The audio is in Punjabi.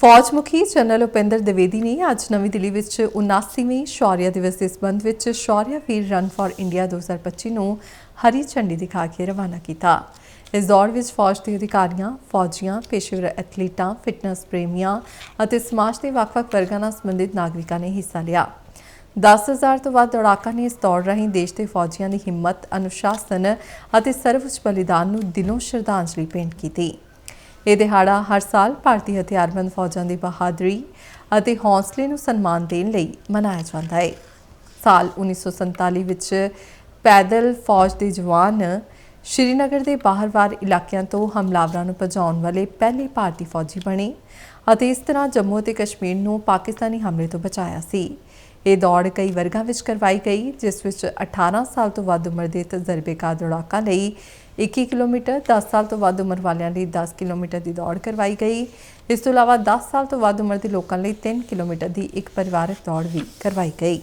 ਫੌਜ ਮੁਖੀ ਜਨਰਲ ਉਪਿੰਦਰ ਦਿਵੇਦੀ ਨੇ ਅੱਜ ਨਵੀਂ ਦਿੱਲੀ ਵਿੱਚ 79ਵੇਂ ਸ਼ੌਰਿਆ ਦਿਵਸ ਦੇ ਸੰਬੰਧ ਵਿੱਚ Shaurya Veer run for India 2025 ਨੂੰ ਹਰੀ ਝੰਡੀ ਦਿਖਾ ਕੇ ਰਵਾਨਾ ਕੀਤਾ ਇਸ ਦੌੜ ਵਿੱਚ ਫੌਜ ਦੇ ਅਧਿਕਾਰੀਆਂ ਫੌਜੀਆਂ ਪੇਸ਼ੇਵਰ ਐਥਲੀਟਾਂ ਫਿਟਨੈਸ ਪ੍ਰੇਮੀਆਂ ਅਤੇ ਸਮਾਜ ਦੇ ਵੱਖ-ਵੱਖ ਵਰਗਾਂ ਨਾਲ ਸੰਬੰਧਿਤ ਨਾਗਰਿਕਾਂ ਨੇ ਹਿੱਸਾ ਲਿਆ 10000 ਤੋਂ ਵੱਧ ਦੌੜਾਕਾਂ ਨੇ ਇਸ ਦੌੜ ਰਾਹੀਂ ਦੇਸ਼ ਦੇ ਫੌਜੀਆਂ ਦੀ ਹਿੰਮਤ, ਅਨੁਸ਼ਾਸਨ ਅਤੇ ਸਰਵਉੱਚ ਬਲੀਦਾਨ ਨੂੰ ਦਿਲੋਂ ਸ਼ਰਧਾਂਜਲੀ ਭੇਂਟ ਕੀਤੀ। ਇਹ ਦਿਹਾੜਾ ਹਰ ਸਾਲ ਭਾਰਤੀ ਹਥਿਆਰਬੰਦ ਫੌਜਾਂ ਦੀ ਬਹਾਦਰੀ ਅਤੇ ਹੌਸਲੇ ਨੂੰ ਸਨਮਾਨ ਦੇਣ ਲਈ ਮਨਾਇਆ ਜਾਂਦਾ ਹੈ। ਸਾਲ 1947 ਵਿੱਚ ਪੈਦਲ ਫੌਜ ਦੇ ਜਵਾਨ ਸ਼੍ਰੀਨਗਰ ਦੇ ਬਾਹਰਵਾਰ ਇਲਾਕਿਆਂ ਤੋਂ ਹਮਲਾਵਰਾਂ ਨੂੰ ਭਜਾਉਣ ਵਾਲੇ ਪਹਿਲੇ ਭਾਰਤੀ ਫੌਜੀ ਬਣੇ ਅਤੇ ਇਸ ਤਰ੍ਹਾਂ ਜੰਮੂ ਅਤੇ ਕਸ਼ਮੀਰ ਨੂੰ ਪਾਕਿਸਤਾਨੀ ਹਮਲੇ ਤੋਂ ਬਚਾਇਆ ਸੀ। ਇਹ ਦੌੜ ਕਈ ਵਰਗਾਂ ਵਿੱਚ ਕਰਵਾਈ ਗਈ, ਜਿਸ ਵਿੱਚ 18 ਸਾਲ ਤੋਂ ਵੱਧ ਉਮਰ ਦੇ ਤਜਰਬੇਕਾਰ ਦੌੜਾਕਾਂ ਲਈ 21 ਕਿਲੋਮੀਟਰ 10 ਸਾਲ ਤੋਂ ਵੱਧ ਉਮਰ ਵਾਲਿਆਂ ਲਈ 10 ਕਿਲੋਮੀਟਰ ਦੀ ਦੌੜ ਕਰਵਾਈ ਗਈ ਇਸ ਤੋਂ ਇਲਾਵਾ 10 ਸਾਲ ਤੋਂ ਵੱਧ ਉਮਰ ਦੇ ਲੋਕਾਂ ਲਈ 3 ਕਿਲੋਮੀਟਰ ਦੀ ਇੱਕ ਪਰਿਵਾਰਕ ਦੌੜ ਵੀ ਕਰਵਾਈ ਗਈ